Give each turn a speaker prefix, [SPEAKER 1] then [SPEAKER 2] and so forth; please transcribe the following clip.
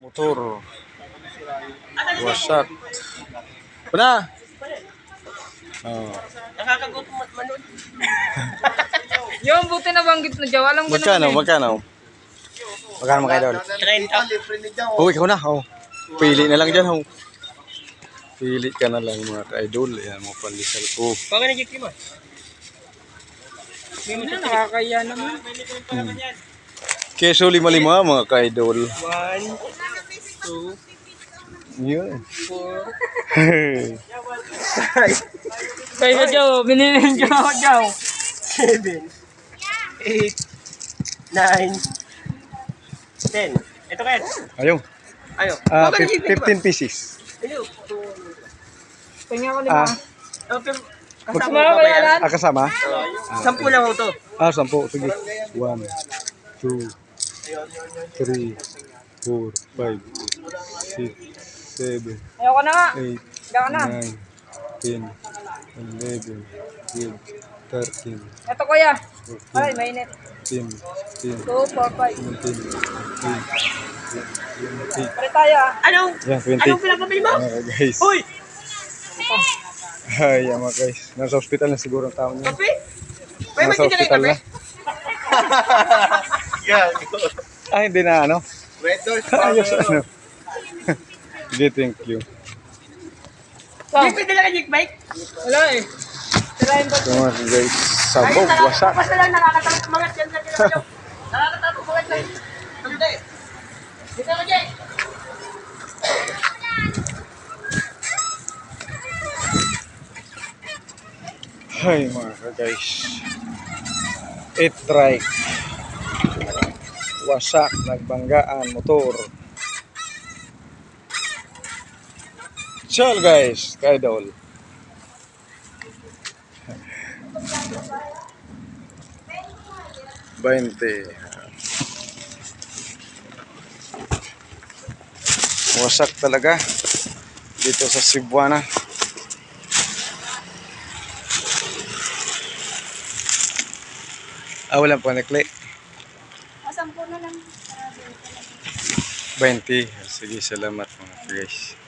[SPEAKER 1] Motor. Wasak. Puna! Oh.
[SPEAKER 2] Nakakagutom at manood.
[SPEAKER 3] Yung buti na banggit na dyan. Walang ganun
[SPEAKER 1] Magkano?
[SPEAKER 3] eh.
[SPEAKER 1] Magkano? Magkano mga idol?
[SPEAKER 2] 30.
[SPEAKER 1] Oh, ikaw na. Oh. Pili na lang dyan. Oh. Pili ka na lang mga ka-idol. Yan mo pandesal ko.
[SPEAKER 2] Baka nagiging mo.
[SPEAKER 3] Hindi, nakakaya naman.
[SPEAKER 1] Keso lima-lima mga ka-idol.
[SPEAKER 2] One, two,
[SPEAKER 1] Yun.
[SPEAKER 2] four,
[SPEAKER 3] Kaya ba Joe? Binilin ko ako Joe.
[SPEAKER 2] seven, eight, nine, ten. Ito kayo.
[SPEAKER 1] Ayun.
[SPEAKER 2] Ayo.
[SPEAKER 1] Ah, fif-
[SPEAKER 2] nagiging
[SPEAKER 1] 15 pieces.
[SPEAKER 2] Ayo.
[SPEAKER 3] Tingnan ko lima.
[SPEAKER 1] Ah,
[SPEAKER 2] Oh, pero
[SPEAKER 3] Mas
[SPEAKER 2] kasama ba
[SPEAKER 3] kaya
[SPEAKER 2] yan?
[SPEAKER 3] lahat?
[SPEAKER 1] ah kasama?
[SPEAKER 2] Sampu lang ako to.
[SPEAKER 1] Ah, sampo. Sige. One, two, three, four, five, six, seven,
[SPEAKER 3] Ayoko na nga.
[SPEAKER 1] eight,
[SPEAKER 3] Ayoko na.
[SPEAKER 1] nine, ten, eleven, twelve, thirteen,
[SPEAKER 3] Ito kuya.
[SPEAKER 1] fourteen,
[SPEAKER 3] Ay, mainit.
[SPEAKER 1] fifteen, sixteen,
[SPEAKER 3] 2, 4, 5.
[SPEAKER 1] seventeen, eighteen, twenty.
[SPEAKER 3] Pare tayo ah.
[SPEAKER 2] Anong,
[SPEAKER 1] Yan, 20.
[SPEAKER 2] anong pinapabili mo?
[SPEAKER 1] Mga guys.
[SPEAKER 2] Uy!
[SPEAKER 1] Ay, yan mga guys. Nasa hospital na siguro ang tao niya.
[SPEAKER 2] Kape? May
[SPEAKER 1] Nasa
[SPEAKER 2] kayo
[SPEAKER 1] hospital
[SPEAKER 2] kape?
[SPEAKER 1] na. Ah, hindi na ano?
[SPEAKER 2] Red doors.
[SPEAKER 1] Ayos ano. Hindi, thank you.
[SPEAKER 3] So,
[SPEAKER 2] Hindi pwede lang kay bike?
[SPEAKER 3] wala eh. Tirahin ba?
[SPEAKER 1] So mga guys, sabog, wasak.
[SPEAKER 2] Basta lang nakakatakot mga dyan na dyan. Nakakatakot mga dyan. Hindi. Dito ka dyan.
[SPEAKER 1] Ay mga guys. It right. Wasak, nagbanggaan, motor. Chill guys, kaidol. Bainte. Wasak talaga dito sa Cebuana. Ah, walang panekli.
[SPEAKER 3] Asan po na lang?
[SPEAKER 1] 20. Sige, salamat mga guys.